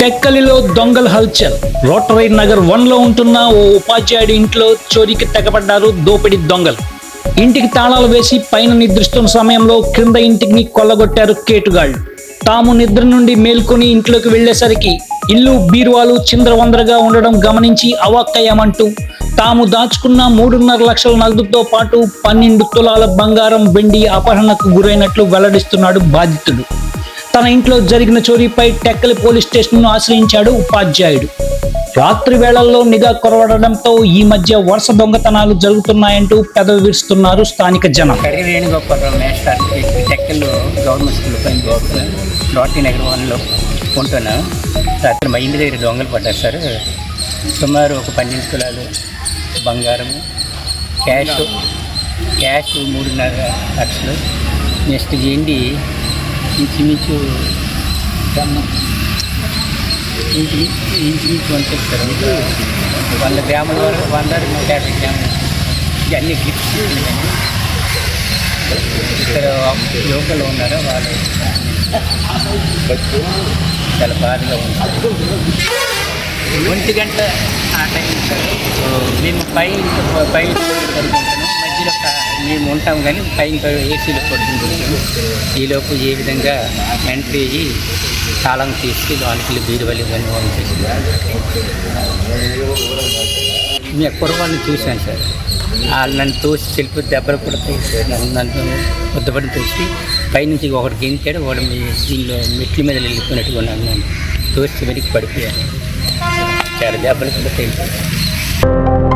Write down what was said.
టెక్కలిలో దొంగల హల్చల్. రోటరీ నగర్ వన్లో ఉంటున్న ఓ ఉపాధ్యాయుడి ఇంట్లో చోరీకి తెగపడ్డారు దోపిడి దొంగలు. ఇంటికి తాళాలు వేసి పైన నిద్రిస్తున్న సమయంలో క్రింద ఇంటికి కొల్లగొట్టారు కేటుగాళ్ళు తాము నిద్ర నుండి మేల్కొని ఇంట్లోకి వెళ్ళేసరికి ఇల్లు బీరువాలు చింద్రవందరగా ఉండడం గమనించి అవాక్కయ్యామంటూ తాము దాచుకున్న మూడున్నర లక్షల నగదుతో పాటు పన్నెండు తులాల బంగారం వెండి అపహరణకు గురైనట్లు వెల్లడిస్తున్నాడు బాధితుడు. తన ఇంట్లో జరిగిన చోరీపై టెక్కలి పోలీస్ స్టేషన్ను ఆశ్రయించాడు ఉపాధ్యాయుడు. రాత్రి వేళల్లో నిఘా కొరవడంతో ఈ మధ్య వరుస దొంగతనాలు జరుగుతున్నాయంటూ పెదవి విరుస్తున్నారు స్థానిక జనం. వేణుగోపాలరావు టెక్కల్లో గవర్నమెంట్ స్కూల్ పైన రోటీ నగర్ వన్లో ఉంటున్నాను రాత్రి మా ఇంటి దగ్గర దొంగలు పడ్డారు సార్ సుమారు ఒక పన్నెండు తులాలు బంగారము క్యాష్ క్యాష్ మూడున్నర లక్షలు. నెక్స్ట్ ఎండి ఇంచుమించు ఇంచు ఇంచుమించు వంట సార్ వంద గ్రాముల వరకు వంద నూట యాభై గ్రాములు ఇవన్నీ గిఫ్ట్స్ ఇక్కడ లోకల్ ఉన్నారో వాళ్ళు చాలా బాధగా ఉంటారు ఒంటి గంట ఆ టైం సార్ మేము పై పై పడుకుంటాము మేము ఉంటాం కానీ పైన ఏసీలో పడుతుంది ఈలోపు ఏ విధంగా ఎంట్రీ అయ్యి తాళం తీసి వాళ్ళకి బీరువలు ఇవన్నీ వాళ్ళు మీ కుర్రవాళ్ళని చూశాను సార్. వాళ్ళు నన్ను తోసి చెల్పి దెబ్బలు కూడా తోసి నన్ను నన్ను తోసి పైనుంచి ఒకటి గెంతాడు ఒకటి మీ దీనిలో మెట్ల మీద వెళ్ళిపోయినట్టుగా ఉన్నాను నన్ను. తోసి వెనక్కి పడిపోయాను చాలా దెబ్బలు కూడా తెలిపాను